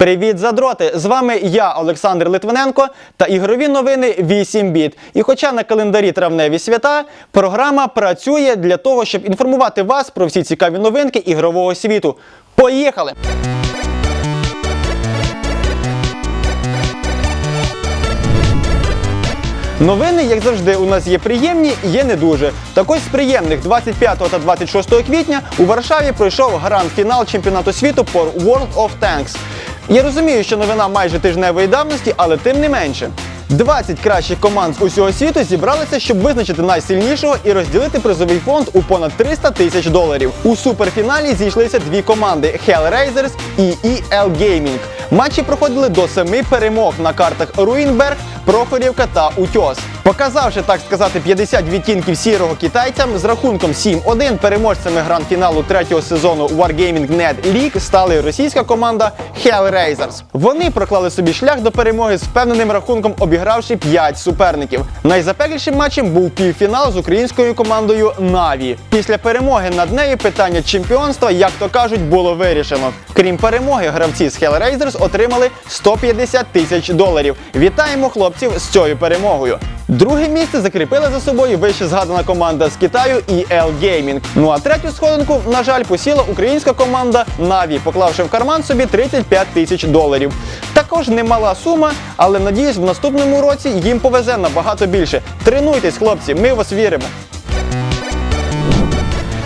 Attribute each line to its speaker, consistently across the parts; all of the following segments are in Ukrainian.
Speaker 1: Привіт, задроти! З вами я, Олександр Литвиненко, та ігрові новини 8 біт. І хоча на календарі травневі свята, програма працює для того, щоб інформувати вас про всі цікаві новинки ігрового світу. Поїхали! Новини, як завжди, у нас є приємні, є не дуже. Так ось з приємних 25 та 26 квітня у Варшаві пройшов гранд-фінал чемпіонату світу по World of Tanks. Я розумію, що новина майже тижневої давності, але тим не менше. 20 кращих команд з усього світу зібралися, щоб визначити найсильнішого і розділити призовий фонд у понад 300 тисяч доларів. У суперфіналі зійшлися дві команди Hellraisers і EL Gaming. Матчі проходили до семи перемог на картах Руїнберг, Прохорівка та Утьос. Показавши, так сказати, 50 відтінків сірого китайцям з рахунком 7-1 переможцями гранд-фіналу третього сезону Wargaming Net League стали російська команда Hellraisers. Вони проклали собі шлях до перемоги з впевненим рахунком, обігравши 5 суперників. Найзапеклішим матчем був півфінал з українською командою Наві. Після перемоги над нею питання чемпіонства, як то кажуть, було вирішено. Крім перемоги, гравці з Hellraisers отримали 150 тисяч доларів. Вітаємо хлопців з цією перемогою. Друге місце закріпила за собою вище згадана команда з Китаю EL Gaming. Ну а третю сходинку, на жаль, посіла українська команда Na'Vi, поклавши в карман собі 35 тисяч доларів. Також немала сума, але надіюсь, в наступному році їм повезе набагато більше. Тренуйтесь, хлопці, ми вас віримо.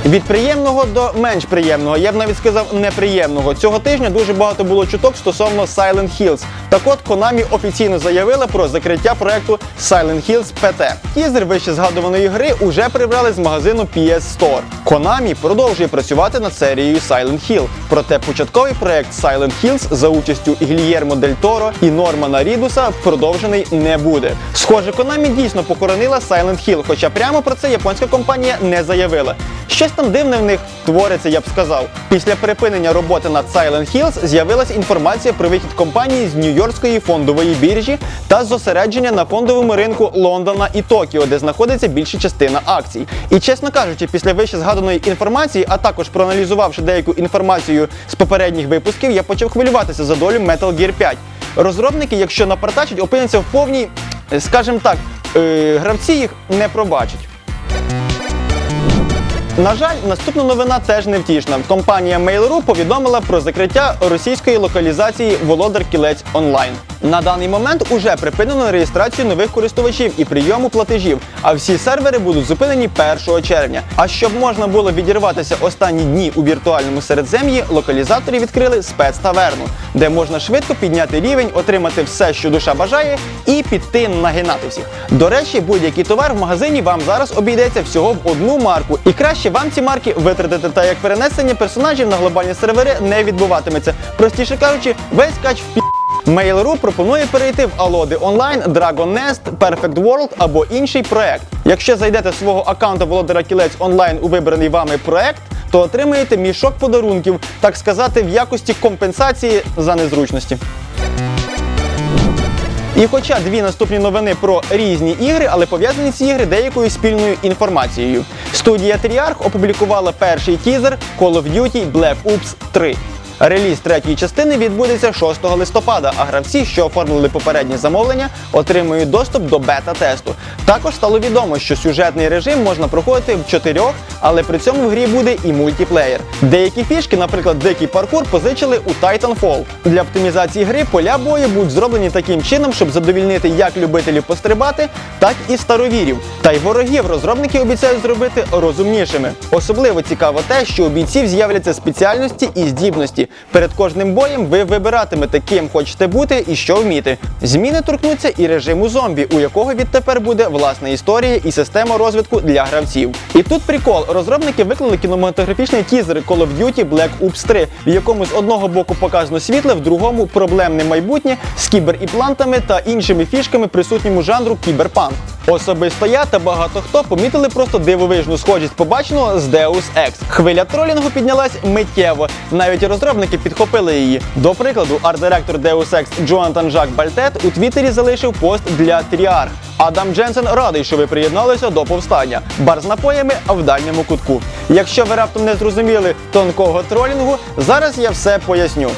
Speaker 1: Від приємного до менш приємного, я б навіть сказав неприємного. Цього тижня дуже багато було чуток стосовно Silent Hills. Так от Konami офіційно заявила про закриття проекту Silent Hills PT. Тізер вище згадуваної гри уже прибрали з магазину PS Store. Konami продовжує працювати над серією Silent Hill. Проте початковий проект Silent Hills за участю Гільєрмо Дель Торо і Нормана Рідуса продовжений не буде. Схоже, Konami дійсно покоронила Silent Hill, хоча прямо про це японська компанія не заявила. Щось там дивне в них твориться, я б сказав. Після припинення роботи над Silent Hills з'явилась інформація про вихід компанії з Нью-Йоркської фондової біржі та зосередження на фондовому ринку Лондона і Токіо, де знаходиться більша частина акцій. І чесно кажучи, після вище згаданої інформації, а також проаналізувавши деяку інформацію з попередніх випусків, я почав хвилюватися за долю Metal Gear 5. Розробники, якщо напартачать, опиняться в повній, скажімо так, е, гравці їх не пробачать. На жаль, наступна новина теж невтішна. Компанія Mail.ru повідомила про закриття російської локалізації Володар Кілець онлайн. На даний момент уже припинено реєстрацію нових користувачів і прийому платежів, а всі сервери будуть зупинені 1 червня. А щоб можна було відірватися останні дні у віртуальному середзем'ї, локалізатори відкрили спецтаверну, де можна швидко підняти рівень, отримати все, що душа бажає, і піти нагинати всіх. До речі, будь-який товар в магазині вам зараз обійдеться всього в одну марку, і краще вам ці марки витратити, та як перенесення персонажів на глобальні сервери не відбуватиметься. Простіше кажучи, весь кач в пі. Mail.ru пропонує перейти в Alodi Online, Dragon Nest, Perfect World або інший проект. Якщо зайдете з свого аккаунту Володара Кілець онлайн у вибраний вами проект, то отримаєте мішок подарунків, так сказати, в якості компенсації за незручності. І хоча дві наступні новини про різні ігри, але пов'язані ці ігри деякою спільною інформацією. Студія Treyarch опублікувала перший тізер Call of Duty Black Ops 3. Реліз третьої частини відбудеться 6 листопада, а гравці, що оформили попереднє замовлення, отримують доступ до бета-тесту. Також стало відомо, що сюжетний режим можна проходити в чотирьох, але при цьому в грі буде і мультиплеєр. Деякі фішки, наприклад, дикий паркур, позичили у Titanfall. Для оптимізації гри поля бою будуть зроблені таким чином, щоб задовільнити як любителів пострибати, так і старовірів. Та й ворогів розробники обіцяють зробити розумнішими. Особливо цікаво те, що у бійців з'являться спеціальності і здібності. Перед кожним боєм ви вибиратимете, ким хочете бути і що вміти. Зміни торкнуться і режиму зомбі, у якого відтепер буде власна історія і система розвитку для гравців. І тут прикол: розробники виклали кінематографічний тізер Call of Duty Black Ops 3, в якому з одного боку показано світле, в другому проблемне майбутнє з кіберіплантами та іншими фішками присутньому жанру кіберпанк. Особисто я та багато хто помітили просто дивовижну схожість побаченого з Deus Ex. Хвиля тролінгу піднялась миттєво. Навіть розробники підхопили її. До прикладу, арт-директор Deus Ex Джонатан Жак Бальтет у Твіттері залишив пост для Тріарх. Адам Дженсен радий, що ви приєдналися до повстання. Бар з напоями в дальньому кутку. Якщо ви раптом не зрозуміли тонкого тролінгу, зараз я все поясню.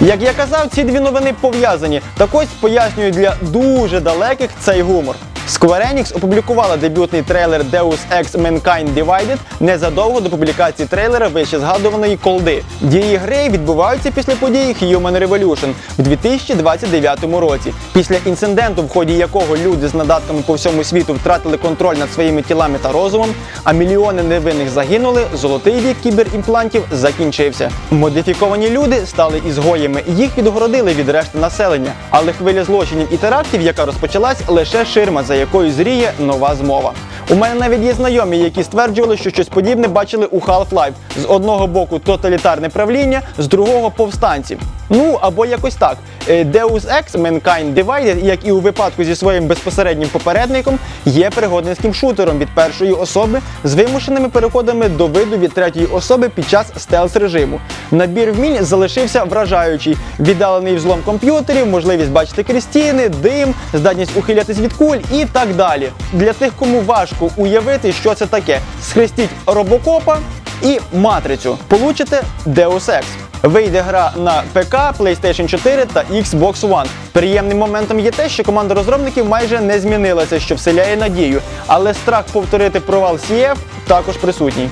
Speaker 1: Як я казав, ці дві новини пов'язані. Так ось пояснюю для дуже далеких цей гумор. Square Enix опублікувала дебютний трейлер Deus Ex Mankind Divided незадовго до публікації трейлера вище згадуваної колди. Дії гри відбуваються після подій Human Revolution в 2029 році. Після інциденту, в ході якого люди з надатками по всьому світу втратили контроль над своїми тілами та розумом, а мільйони невинних загинули, золотий вік кіберімплантів закінчився. Модифіковані люди стали ізгоями, їх відгородили від решти населення. Але хвиля злочинів і терактів, яка розпочалась, лише ширма, за якою зріє нова змова. У мене навіть є знайомі, які стверджували, що щось подібне бачили у Half-Life. З одного боку тоталітарне правління, з другого повстанці. Ну або якось так. Е, Deus Ex Mankind Divided, як і у випадку зі своїм безпосереднім попередником, є пригодницьким шутером від першої особи з вимушеними переходами до виду від третьої особи під час стелс режиму. Набір вмінь залишився вражаючий, віддалений взлом комп'ютерів, можливість бачити крістіни, дим, здатність ухилятись від куль і так далі. Для тих, кому важко уявити, що це таке, схрестіть робокопа і матрицю. Получите Deus Ex. Вийде гра на ПК, PlayStation 4 та Xbox One. Приємним моментом є те, що команда розробників майже не змінилася, що вселяє надію, але страх повторити провал CF також присутній.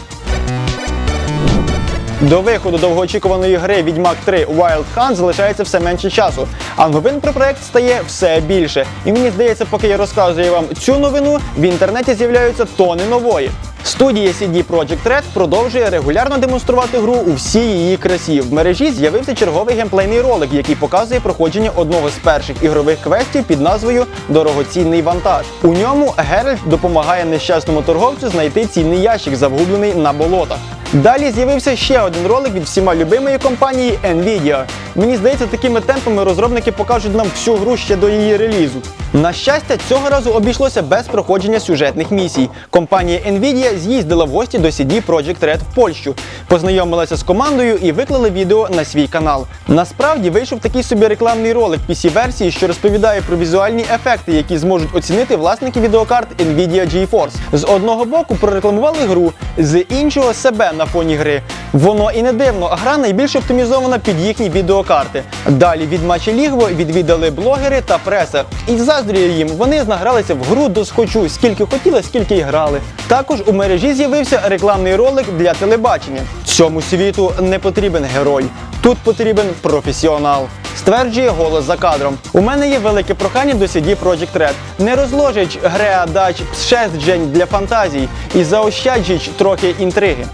Speaker 1: До виходу довгоочікуваної гри Відьмак 3 Wild Hunt залишається все менше часу, а новин про проект стає все більше. І мені здається, поки я розказую вам цю новину, в інтернеті з'являються тони нової. Студія CD Projekt Red продовжує регулярно демонструвати гру у всій її красі. В мережі з'явився черговий геймплейний ролик, який показує проходження одного з перших ігрових квестів під назвою Дорогоцінний вантаж. У ньому Геральт допомагає нещасному торговцю знайти цінний ящик, завгублений на болотах. Далі з'явився ще один ролик від всіма любимої компанії Nvidia. Мені здається, такими темпами розробники покажуть нам всю гру ще до її релізу. На щастя, цього разу обійшлося без проходження сюжетних місій. Компанія Nvidia з'їздила в гості до CD Projekt Red в Польщу, познайомилася з командою і виклали відео на свій канал. Насправді вийшов такий собі рекламний ролик PC-версії, що розповідає про візуальні ефекти, які зможуть оцінити власники відеокарт Nvidia GeForce. З одного боку прорекламували гру, з іншого себе на фоні гри. Воно і не дивно, гра найбільш оптимізована під їхні відеокарти. Далі від матчі Лігво відвідали блогери та преса. І заздрює їм, вони награлися в гру до схочу, скільки хотіли, скільки й грали. Також у мережі з'явився рекламний ролик для телебачення. Цьому світу не потрібен герой. Тут потрібен професіонал. Стверджує голос за кадром. У мене є велике прохання до CD Projekt Red. Не розложить греа дач пшезджень для фантазій і заощаджіть трохи інтриги.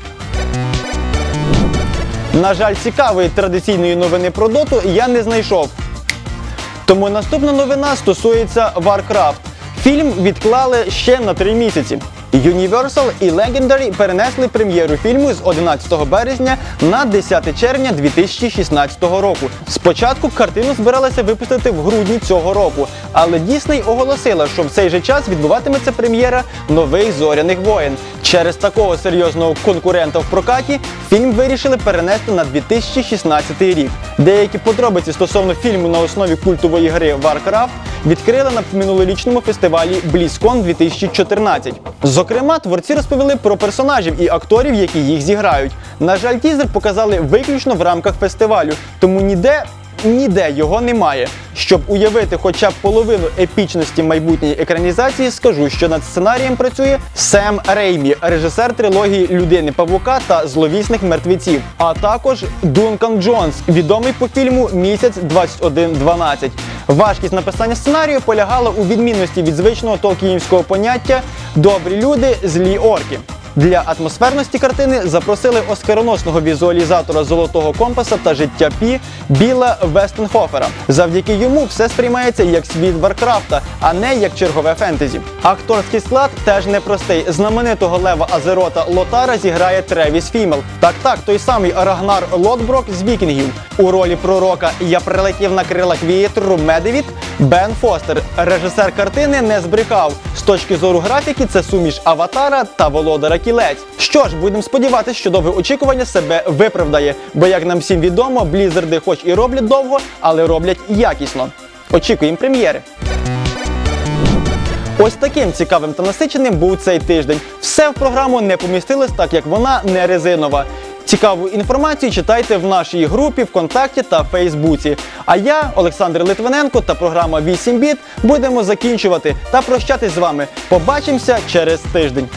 Speaker 1: На жаль, цікавої традиційної новини про доту я не знайшов. Тому наступна новина стосується Warcraft. Фільм відклали ще на три місяці. Universal і Legendary перенесли прем'єру фільму з 11 березня на 10 червня 2016 року. Спочатку картину збиралися випустити в грудні цього року, але Дісней оголосила, що в цей же час відбуватиметься прем'єра нових зоряних воєн. Через такого серйозного конкурента в прокаті фільм вирішили перенести на 2016 рік. Деякі подробиці стосовно фільму на основі культової гри Warcraft відкрили на минулорічному фестивалі BlizzCon 2014. Зокрема, творці розповіли про персонажів і акторів, які їх зіграють. На жаль, тізер показали виключно в рамках фестивалю, тому ніде. Ніде його немає. Щоб уявити хоча б половину епічності майбутньої екранізації, скажу, що над сценарієм працює Сем Реймі, режисер трилогії Людини Павука та зловісних мертвеців, а також Дункан Джонс, відомий по фільму Місяць 2112. Важкість написання сценарію полягала у відмінності від звичного толкіївського поняття добрі люди, злі орки. Для атмосферності картини запросили оскароносного візуалізатора золотого компаса та життя Пі Біла Вестенхофера. Завдяки йому все сприймається як світ Варкрафта, а не як чергове фентезі. Акторський склад теж непростий. Знаменитого лева Азерота Лотара зіграє Тревіс Фімел. Так, так, той самий Рагнар Лотброк з вікінгів. У ролі пророка Я прилетів на крилах вітру Медевіт Бен Фостер. Режисер картини не збрехав. З точки зору графіки, це суміш аватара та володара кілець. Що ж, будемо сподіватися, що довге очікування себе виправдає, бо як нам всім відомо, блізерди хоч і роблять довго, але роблять якісно. Очікуємо прем'єри. Ось таким цікавим та насиченим був цей тиждень. Все в програму не помістилось, так як вона не резинова. Цікаву інформацію читайте в нашій групі ВКонтакті та Фейсбуці. А я, Олександр Литвиненко та програма 8 біт будемо закінчувати та прощатись з вами. Побачимося через тиждень.